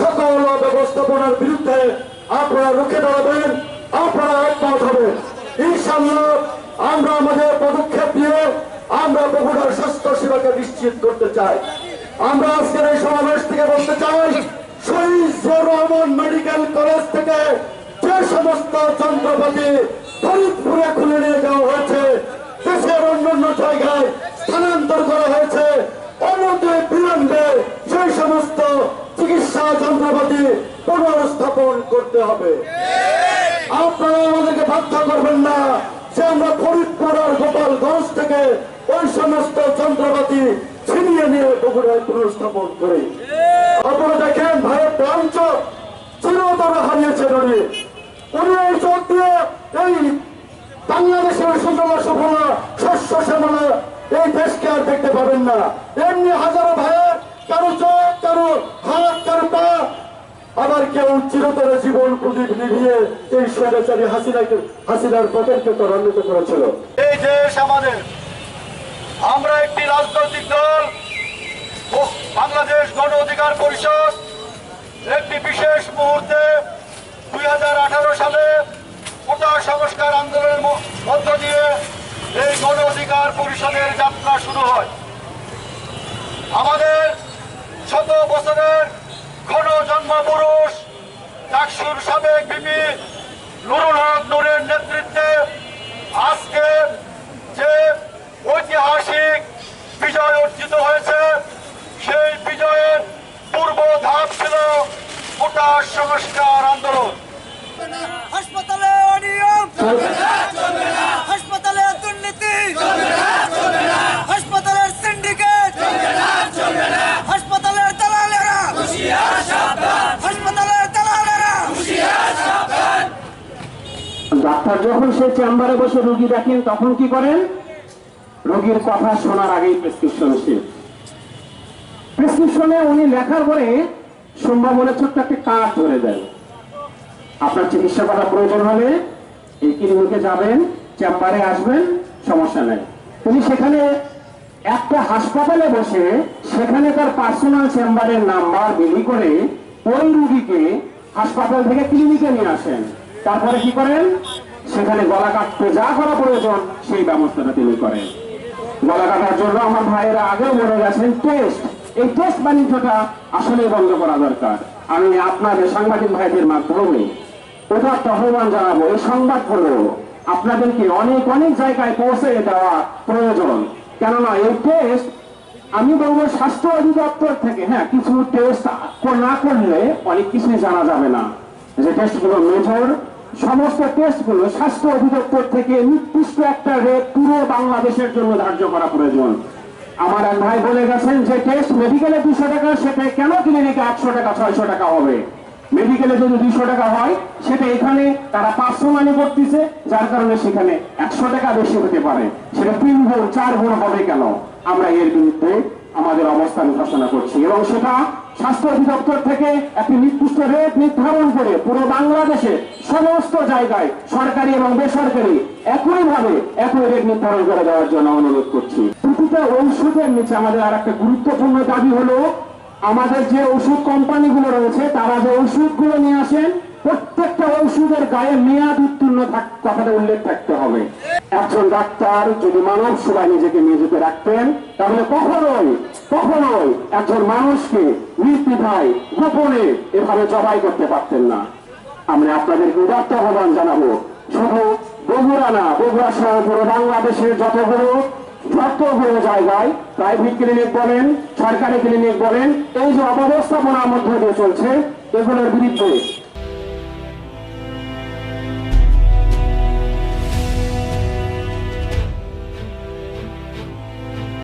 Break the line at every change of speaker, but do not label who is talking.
সকল ব্যবস্থাপনার বিরুদ্ধে আপনারা রুখে দাঁড়াবেন, আপনারা একমত হবেন। ইনশাল্লাহ আমরা আমাদের পদক্ষেপ দিয়ে আমরা বগুড়ার স্বাস্থ্য সেবাকে নিশ্চিত করতে চাই। আমরা আজকের এই সমাবেশ থেকে বলতে চাই, শহীদ রহমান মেডিকেল কলেজ থেকে যে সমস্ত যন্ত্রপাতি ফরিদপুরে খুলে নিয়ে যাওয়া হয়েছে, দেশের অন্যান্য জায়গায় স্থানান্তর করতে হবে। আপনারা আমাদেরকে বাধ্য করবেন না। যে আমরা ফরিদপুর আর গোপালগঞ্জ থেকে ওই সমস্ত যন্ত্রপাতি ছিনিয়ে নিয়ে বগুড়ায় পুনর্স্থাপন করি। আপনারা দেখেন ভারত প্রাঞ্চ চিরতর হারিয়েছে উনি উনি এই চোখ দিয়ে এই বাংলাদেশের সুন্দর সফলা শস্য শ্যামলা এই দেশকে আর দেখতে পাবেন না। এমনি হাজারো ভাইয়ের কারও চোখ, কারও হাত আবার কেউ চিরতর জীবন প্রদীপ নিভিয়ে এই স্বৈরাচারী হাসিনাকে হাসিনার পতনকে ত্বরান্বিত করেছিল।
এই দেশ আমাদের। আমরা একটি রাজনৈতিক দল। বাংলাদেশ গণ অধিকার পরিষদ। একটি বিশেষ মুহূর্তে দুই হাজার আঠারো সালে কোটা সংস্কার আন্দোলনের মধ্য দিয়ে এই গণ অধিকার পরিষদের যাত্রা শুরু হয়। আমাদের শত বছরের ঘন জন্মপুরুষ চাকসুর সাবেক বিপি নুরুল হক নূরের নেতৃত্বে আজকে যে ঐতিহাসিক বিজয় অর্জিত হয়েছে, সেই বিজয়ের পূর্ব ধাপ ছিল গোটা সংস্কার আন্দোলন।
হাসপাতালে
ডাক্তার যখন সে চেম্বারে বসে রোগী দেখেন, তখন কি করেন? রোগীর কথা শোনার আগেই প্রেসক্রিপশন শেষ প্রেসক্রিপশনে উনি লেখার পরে সম্ভাবনা ছোট্ট একটা কাজ ধরে দেন। আপনার চিকিৎসা করা প্রয়োজন হলে এই ক্লিনিকে যাবেন, চেম্বারে আসবেন, সমস্যা নেই। উনি সেখানে একটা হাসপাতালে বসে সেখানে তার পার্সোনাল চেম্বারের নাম্বার বিলি করে ওই রুগীকে হাসপাতাল থেকে ক্লিনিকে নিয়ে আসেন। তারপরে কি করেন? সেখানে গলা কাটতে যা করা প্রয়োজন, সেই ব্যবস্থাটা তিনি করেন। গলা কাটার জন্য আমার ভাইয়েরা আগেও বলে গেছেন, টেস্ট, এই টেস্ট বাণিজ্যটা আসলে বন্ধ করা দরকার। আমি আপনাদের সাংবাদিক ভাইদের মাধ্যমে ওটা আহ্বান জানাব, এই সংবাদ হলো আপনাদেরকে অনেক অনেক জায়গায় পৌঁছে দেওয়া প্রয়োজন। কেননা এই টেস্ট, আমি বলব স্বাস্থ্য অধিদপ্তর থেকে হ্যাঁ কিছু টেস্ট না করলে অনেক কিছুই জানা যাবে না। যে টেস্টগুলো মেজর সমস্ত টেস্টগুলো স্বাস্থ্য অধিদপ্তর থেকে নির্দিষ্ট একটা রেট পুরো বাংলাদেশের জন্য ধার্য করা প্রয়োজন। আমার এক ভাই বলে গেছেন যে টেস্ট মেডিকেলে দুশো টাকা সেটা কেন ক্লিনিকে একশো টাকা, ছয়শো টাকা হবে? মেডিকেলে যদি দুশো টাকা হয়, সেটা এখানে তারা পাঁচশো মানে করতেছে, যার কারণে সেখানে একশো টাকা বেশি হতে পারে। সেটা তিন গুণ, চার গুণ হবে কেন? আমরা এর বিরুদ্ধে আমাদের অবস্থান ঘোষণা করছি। এবং সেটা স্বাস্থ্য অধিদপ্তর থেকে একটি নির্দিষ্ট রেট নির্ধারণ করে পুরো বাংলাদেশে সমস্ত জায়গায় সরকারি এবং বেসরকারি একইভাবে একই রেট নির্ধারণ করে দেওয়ার জন্য অনুরোধ করছি। প্রতিটা ঔষধের নিচে আমাদের আর একটা গুরুত্বপূর্ণ দাবি হলো, আমাদের যে ওষুধ কোম্পানিগুলো রয়েছে, তারা যে ওষুধগুলো নিয়ে আসেন, প্রত্যেকটা ওষুধের গায়ে মেয়াদ উত্তীর্ণ কথাটা উল্লেখ থাকতে হবে। একজন ডাক্তার যদি মানব সেবায় নিজেকে নিয়োজিত রাখতেন, তাহলে কখনোই কখনোই একজন মানুষকে নির্দ্বিধায়, গোপনে এভাবে জবাই করতে পারতেন না। আমরা আপনাদেরকে উদাত্ত আহ্বান জানাব, শুধু বগুড়া না, বগুড়া সহ পুরো বাংলাদেশের যতগুলো যতগুলো জায়গায় প্রাইভেট ক্লিনিক বলেন, সরকারি ক্লিনিক বলেন, এই যে অব্যবস্থাপনার মধ্যে দিয়ে চলছে, এগুলোর বিরুদ্ধে